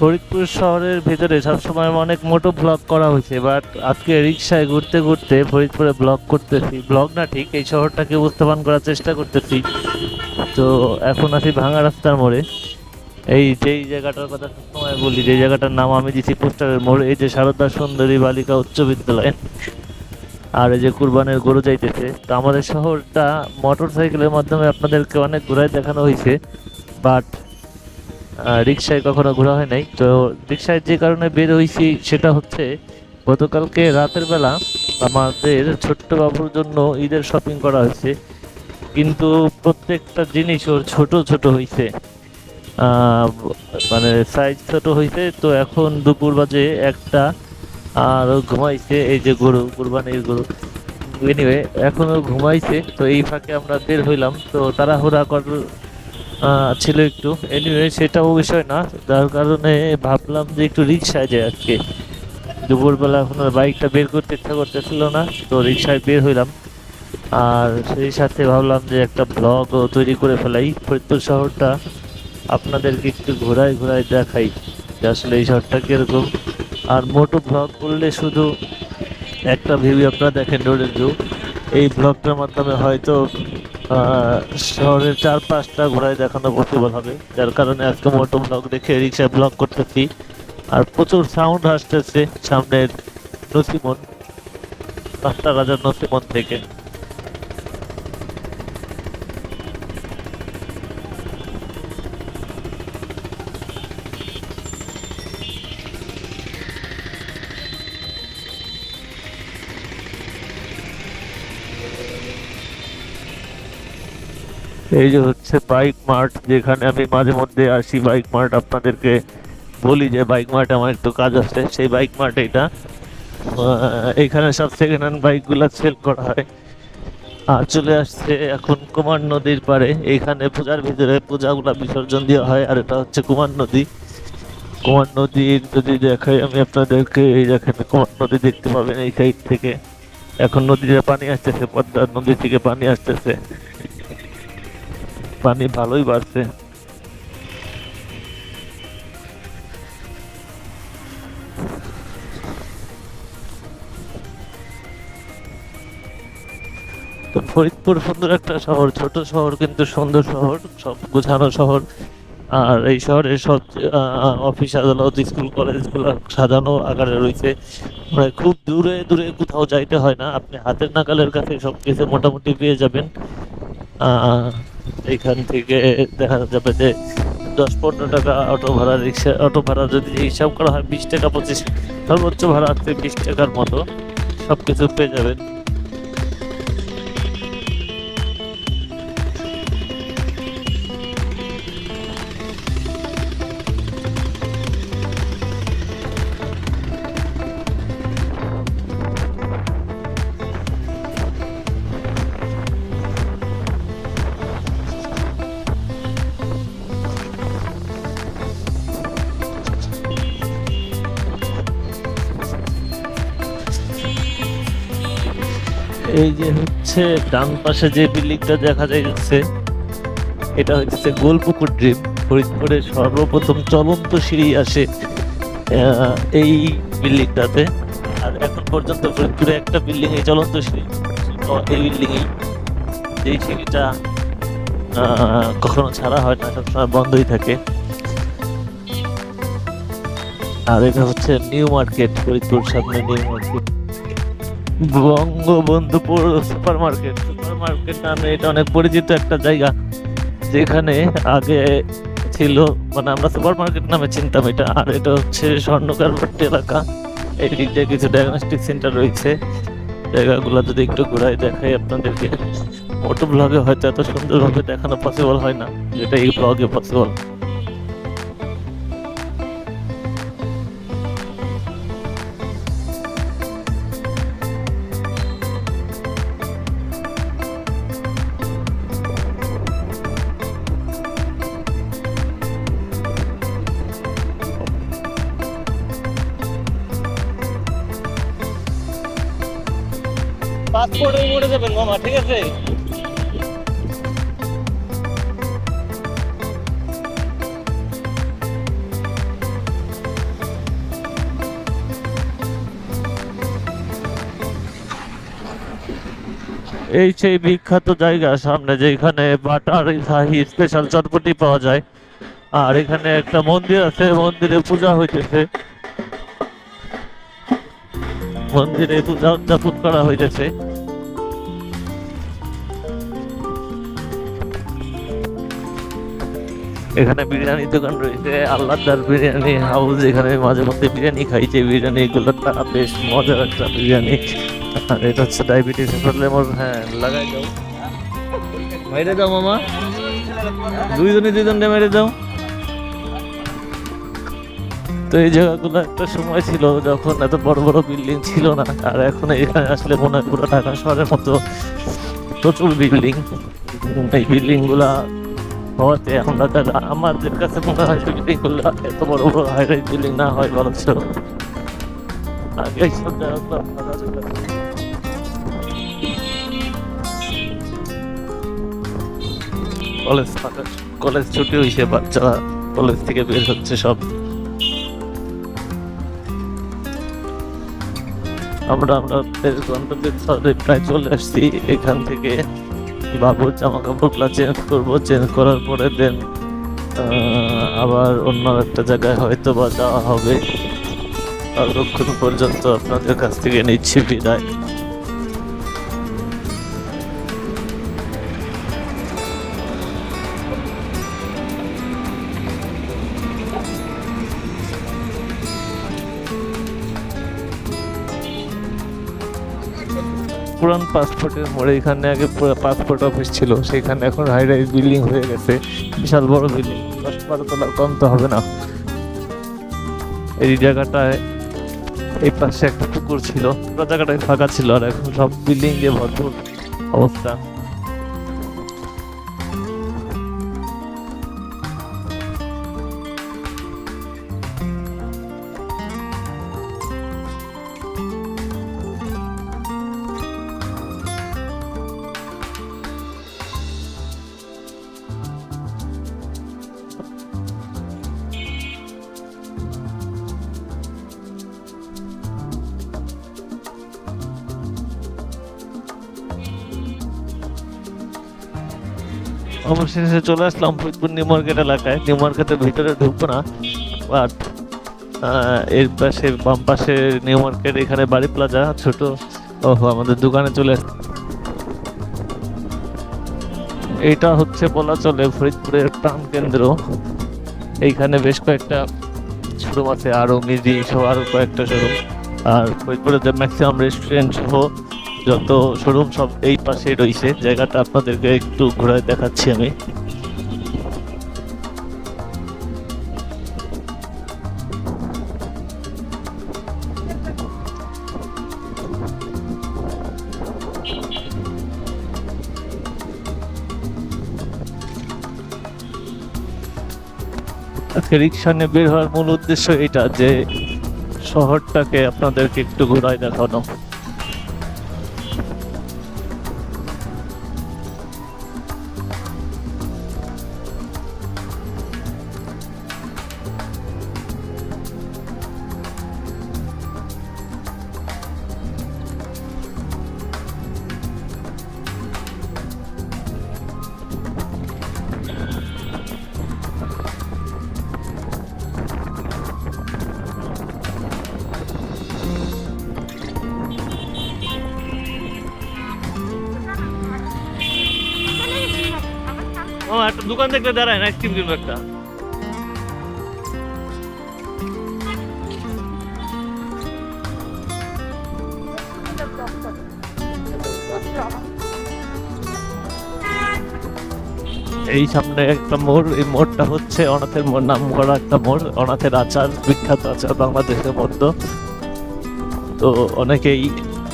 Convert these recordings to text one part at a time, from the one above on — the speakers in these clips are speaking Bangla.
ফরিদপুর শহরের ভেতরে সবসময় অনেক মোটো ব্লগ করা হয়েছে বাট আজকে রিক্সায় ঘুরতে ঘুরতে ফরিদপুরে ব্লগ করতেছি। ব্লগ না ঠিক, এই শহরটাকে উপস্থাপন করার চেষ্টা করতেছি। তো এখন আছি ভাঙা রাস্তার মোড়ে। এই যেই জায়গাটার কথা সবসময় বলি, যে জায়গাটার নাম আমি দিচ্ছি পোস্টারের মোড়, এই যে সারদা সুন্দরী বালিকা উচ্চ বিদ্যালয়। আর এই যে কুরবানের গরু যাইতেছে। তো আমাদের শহরটা মোটর সাইকেলের মাধ্যমে আপনাদেরকে অনেক ঘুরায় দেখানো হয়েছে বাট রিক্সায় কখনো ঘোরা হয় নাই। তো রিক্সায় যে কারণে বের হয়েছি সেটা হচ্ছে গতকালকে রাতের বেলা আমাদের ছোট্ট বাবুর জন্য ঈদের শপিং করা হয়েছে। কিন্তু প্রত্যেকটা জিনিস ওর ছোট ছোট হয়েছে মানে সাইজ ছোট হয়েছে তো এখন দুপুর বাজে একটা আর ঘুমাইছে এই যে গরু কুরবানির গরু। এনিওয়ে এখনও ঘুমাইছে। তো এই ফাঁকে আমরা বের হইলাম। তো তাড়াহুড়া কর আহ, ছিল একটু। এনিওয়ে সেটাও বিষয় না। যার কারণে ভাবলাম যে একটু রিক্সায় যাই আজকে। দুপুরবেলা এখন বাইকটা বের করতে ইচ্ছা করতেছিল না, তো রিক্সায় বের হইলাম। আর সেই সাথে ভাবলাম যে একটা ব্লগও তৈরি করে ফেলাই। ফরিদপুর শহরটা আপনাদেরকে একটু ঘোরায় ঘোরায় দেখাই যে আসলে এই শহরটা কীরকম। আর মোটো ব্লগ করলে শুধু একটা ভিউ আপনারা দেখেন রোডের ভিউ এই ব্লগটার মাধ্যমে হয়তো শহরের চারপাশটা ঘোড়ায় দেখানো পসিবল হবে। যার কারণে আজকে মোটো ব্লগ দেখে রিক্সা ব্লগ করতেছি। আর প্রচুর সাউন্ড আসতেছে সামনের নসিমন পাঁচটা রাজার নসিমন থেকে। এই যে হচ্ছে বাইক মার্ট যেখানে আমি মাঝে মধ্যে আসি বাইক মার্ট আপনাদেরকে বলি যে বাইক মার্ট আমার একটু কাজ আছে, সেই বাইক মার্ট এটা এখানে সব সেকেন্ড হ্যান্ড বাইকগুলো সেল করা হয়। আর চলে আসছে এখন কুমার নদীর পারে এখানে পূজার ভিতরে পূজাগুলা বিসর্জন দেওয়া হয়, আর এটা হচ্ছে কুমার নদী। কুমার নদীর যদি দেখাই, আমি আপনাদেরকে এই দেখেন কুমার নদী দেখতে পাবেন এই সাইড থেকে। এখন নদীতে পানি আসতেছে পদ্মা নদী থেকে পানি আসতেছে। পানি ভালোই বাড়ছে। তো ফরিদপুর সুন্দর একটা শহর, ছোট শহর কিন্তু সুন্দর শহর, সব গোছানো শহর। আর এই শহরে সব অফিস আদালত স্কুল কলেজগুলো সাজানো, আকারে রয়েছে। মানে খুব দূরে দূরে কোথাও যাইতে হয় না। আপনি হাতের নাগালের কাছে সব কিছু মোটামুটি পেয়ে যাবেন। আহ, এইখান থেকে দেখা যাবে যে দশ পনেরো টাকা অটো ভাড়া রিক্সা অটো ভাড়া যদি হিসাব করা হয় বিশ টাকা পঁচিশ সর্বোচ্চ ভাড়া আছে বিশ টাকার মতো সব কিছু পেয়ে যাবেন। এই যে হচ্ছে ডান পাশে যে বিল্ডিংটা দেখা যাচ্ছে এটা হচ্ছে গোলপুকুর ড্রিম ফরিদপুরে সর্বপ্রথম চলন্ত সিঁড়ি আসে এই বিল্ডিংটাতে আর এখন পর্যন্ত ফরিদপুরে একটা বিল্ডিং এই চলন্ত সিঁড়ি এই বিল্ডিং যেই সিঁড়িটা কখনো ছাড়া হয় না, সবসময় বন্ধই থাকে। আর এটা হচ্ছে নিউ মার্কেট, ফরিদপুর সামনে new market. Bangabandhupur super market super market নামে এটা অনেক পরিচিত একটা জায়গা, যেখানে আগে ছিল মানে আমরা সুপার মার্কেট নামে চিনতাম এটা, আর এটা হচ্ছে স্বর্ণকার এলাকা। এই দিক দিয়ে কিছু ডায়াগনস্টিক সেন্টার রয়েছে। জায়গাগুলো যদি একটু ঘুরাই দেখাই আপনাদেরকে। অটো ব্লগে হয়তো এত সুন্দরভাবে দেখানো পসিবল হয় না, যেটা এই ব্লগে পসিবল এই সেই বিখ্যাত জায়গা সামনে যেখানে বাটার শাহি স্পেশাল চটপটি পাওয়া যায়। আর এখানে একটা মন্দির আছে, মন্দিরে পূজা হইতেছে। মন্দিরে পূজা উদযাপন করা হইতেছে। এখানে বিরিয়ানি দোকান রয়েছে আল্লাহদার বিরিয়ানি হাউস, এখানে মাঝে মধ্যে বিরিয়ানি খাইছে। বিরিয়ানি গুলোটা বেশ মজার একটা বিরিয়ানি। এটা হচ্ছে ডায়াবেটিস প্রবলেম হ্যাঁ লাগাই দাও। মেরে দাও মামা। দুইজনে দুইজনে মেরে দাও। তো এই জায়গাগুলো একটা সময় ছিল যখন এত বড় বড় বিল্ডিং ছিল না, আর এখন এখানে আসলে মনে হয় পুরো ঢাকা শহরের মতো প্রচুর বিল্ডিং এই বিল্ডিংগুলা হওয়াতে আমরা যারা আমাদের কাছে মনে হয় বিল্ডিংগুলো এত বড় বড় হাই রাইজ বিল্ডিং না হয়, বরঞ্চ আগে এইসব জায়গাগুলো কলেজ কলেজ ছুটি হয়েছে বাচ্চারা কলেজ থেকে বের হচ্ছে সব। আমরা আমাদের গন্তব্যের স্থলে প্রায় চলে আসছি, এখান থেকে বাবুর জামা কাপড়গুলো চেঞ্জ করব চেঞ্জ করার পরে দেন আবার অন্য একটা জায়গায় হয়তো বা যাওয়া হবে। ততক্ষণ পর্যন্ত আপনাদের কাছ থেকে নিচ্ছি বিদায়। পুরান পাসপোর্টের মোড়ে এখানে আগে পাসপোর্ট অফিস ছিল, সেখানে এখন হাই রাইজ বিল্ডিং হয়ে গেছে। বিশাল বড় বিল্ডিং দশ বারো তলা, কম তো হবে না। এই জায়গাটায়, এই পাশে একটা পুকুর ছিল, পুরো জায়গাটায় ফাঁকা ছিল, আর এখন সব বিল্ডিং দিয়ে ভরপুর অবস্থা। অবশেষে চলে আসলাম ফরিদপুর নিউ মার্কেট এলাকায়। নিউ মার্কেটের ভিতরে ঢুকবো না বাট এর পাশে, বাম পাশে নিউ মার্কেট, এখানে বাড়ি প্লাজা, ছোট। ওহো, আমাদের দোকানে চলে আস- এইটা হচ্ছে বলা চলে ফরিদপুরের প্রাণ কেন্দ্র। এইখানে বেশ কয়েকটা শোরুম আছে আরও মিজি সহ আরও কয়েকটা শোরুম আর ফরিদপুরের ম্যাক্সিমাম রেস্টুরেন্ট সহ যত শোরুম সব এই পাশে রয়েছে, জায়গাটা আপনাদেরকে একটু ঘোরায় দেখাচ্ছি আমি। আজকে রিক্সা নিয়ে বের হওয়ার মূল উদ্দেশ্য এটা যে শহরটাকে আপনাদেরকে একটু ঘোরায় দেখানো। দোকান দেখলে দাঁড়ায় না আইসক্রিম কিনবো একটা। এই সামনে একটা মোড়, এই মোড়টা হচ্ছে অনাথের মোড় নাম করা একটা মোড়, অনাথের আচার, বিখ্যাত আচার বাংলাদেশের মধ্যে। তো অনেকেই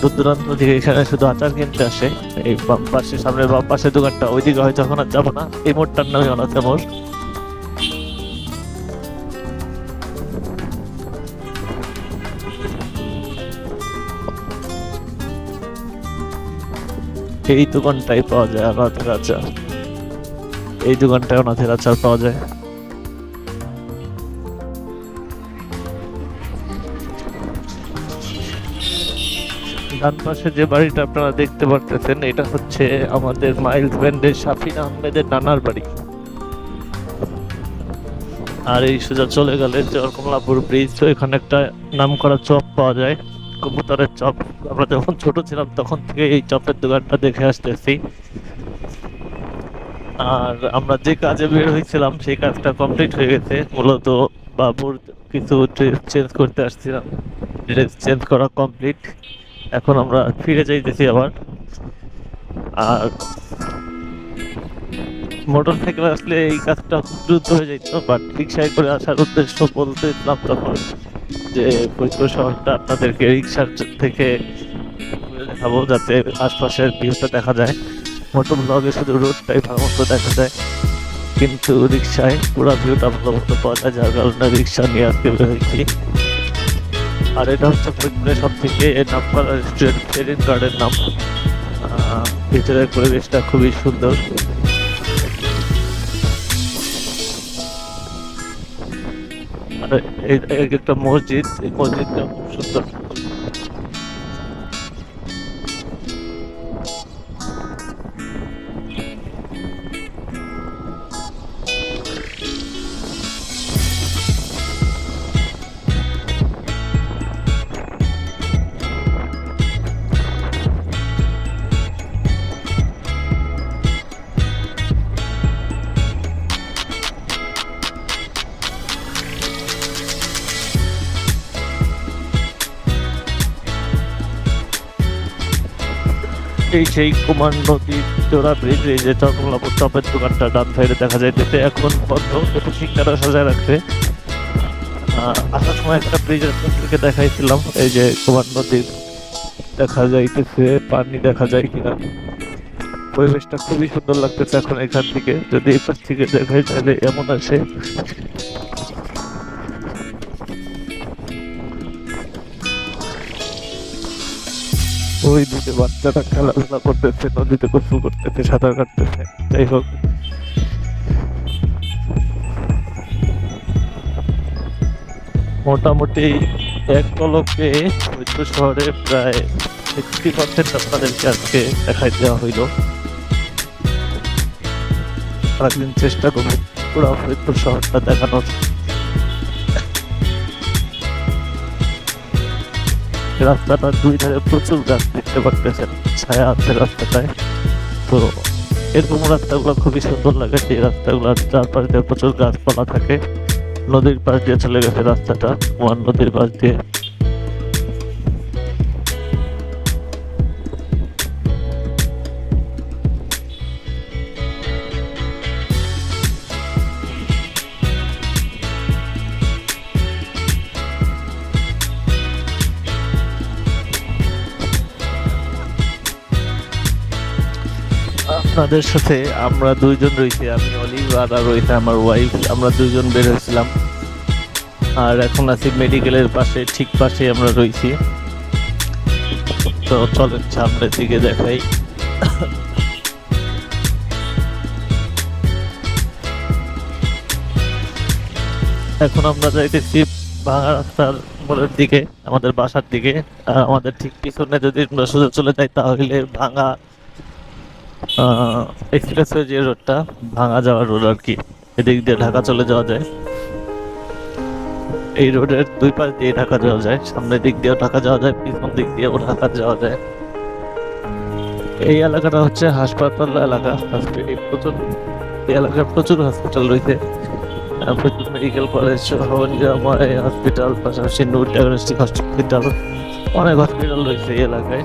দূর দূরান্ত থেকে এখানে শুধু আচার কিনতে আসে। এই বাম পাশে সামনে বাম পাশে দোকানটা, ওইদিকে হয়তো এখন আর যাব না। এই মোড়টার নামে অনাথের মোড় এই দোকানটাই পাওয়া যায় অনাথের আচার। এই দোকানটায় অনাথের আচার পাওয়া যায়। ডান পাশে যে বাড়িটা আপনারা দেখতে পারতেছেন, এটা হচ্ছে আমাদের মাইলস ব্যান্ডের শাফিন আহমেদের নানার বাড়ি। আর এই সোজা চলে গেলে জয়কমলাপুর ব্রিজ এখানে একটা নাম করা চপ পাওয়া যায়, কবুতরের চপ। আমরা যখন ছোট ছিলাম, তখন থেকে এই চপের দোকানটা দেখে আসতেছি। আর আমরা যে কাজে বের হয়েছিলাম, সেই কাজটা কমপ্লিট হয়ে গেছে। মূলত বাবুর কিছু ড্রেস চেঞ্জ করতে আসছিলাম। ড্রেস চেঞ্জ করা কমপ্লিট এখন আমরা ফিরে যাইতেছি আবার। আর মোটর সাইকেল আসলে এই কাজটা খুব দ্রুত হয়ে যেত বাট রিক্সায় করে আসার উদ্দেশ্য বলতেছিলাম তখন যে ফরিদপুর শহরটা আপনাদেরকে রিক্সার থেকে দেখাবো যাতে আশপাশের ভিউটা দেখা যায়। মোটর ব্লগে শুধু রোডটাই ভালো মতো দেখা যায়, কিন্তু রিক্সায় পুরো ভিউটা ভালো মতো পাওয়া যায়, যার কারণে রিক্সা নিয়ে আজকে বের হয়েছি। আর এটা হচ্ছে ফরিদপুরের সব থেকে নাম করা রেস্টুরেন্ট ফেরিন গার্ডের নাম। ভিতরের পরিবেশটা খুবই সুন্দর। আর একটা মসজিদ, এই মসজিদটা খুব সুন্দর। এই সেই কুমার নদীর জোড়া ব্রিজ যে চকমলাপুর চপের দোকানটা ডান সাইডে দেখা যাইতেছে এখন বন্ধ একটু সিঙ্গারা সাজায় রাখছে। আসার সময় একটা ব্রিজের থেকে দেখাইছিলাম, এই যে কুমার নদীর দেখা যাইতেছে, পানি দেখা যায় কিনা। পরিবেশটা খুবই সুন্দর লাগতেছে এখন এখান থেকে। যদি পাশ থেকে দেখাই, তাহলে এমন আছে ওই দুটো বাচ্চারা খেলাধুলা করতেছে, নদীতে গোসল করতেছে, সাঁতার কাটতেছে। যাই হোক। মোটামুটি এক পলকে ফরিদপুর শহরে প্রায় সিক্সটি পার্সেন্ট আপনাদেরকে আজকে দেখাই দেওয়া হইল। একদিন চেষ্টা করব পুরো ফরিদপুর শহরটা দেখানোর রাস্তাটার দুই ধারে প্রচুর গাছ দেখতে পারতেছেন, ছায়া আছে রাস্তাটায়। তো এরকম রাস্তাগুলো খুবই সুন্দর লাগে এই রাস্তাগুলো চারপাশ দিয়ে প্রচুর গাছপালা থাকে। নদীর পাশ দিয়ে চলে গেছে রাস্তাটা ওয়ান নদীর পাশ দিয়ে। আপনাদের সাথে আমরা দুইজন রয়েছি, আমি অলিভ আর রয়েছে আমার ওয়াইফ আমরা দুইজন বের হয়েছিলাম। আর এখন আছি মেডিকেলের পাশে, ঠিক পাশে আমরা রয়েছি। তো চলেন সামনের দিকে দেখাই। এখন আমরা যাইতেছি ভাঙা রাস্তার মোড়ের দিকে, আমাদের বাসার দিকে। আর আমাদের ঠিক পিছনে যদি আমরা সোজা চলে যাই, তাহলে ভাঙা এক্সপ্রেসওয়ে যে রোডটা ভাঙা যাওয়ার রোড আর কি, এদিক দিয়ে ঢাকা চলে যাওয়া যায়। এই রোডের দুই পাশ দিয়ে ঢাকা যাওয়া যায়, সামনের দিক দিয়েও ঢাকা যাওয়া যায়, পিছন দিক দিয়েও ঢাকা যাওয়া যায়। এই এলাকাটা হচ্ছে হাসপাতাল এলাকা প্রচুর, এই এলাকায় প্রচুর হসপিটাল রয়েছে। প্রচুর মেডিকেল কলেজ হসপিটাল পাশাপাশি নূর ডায়াগনস্টিক হসপিটাল অনেক হসপিটাল রয়েছে এই এলাকায়।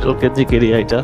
হসপিটাল কেন্দ্রিক এরিয়া এটা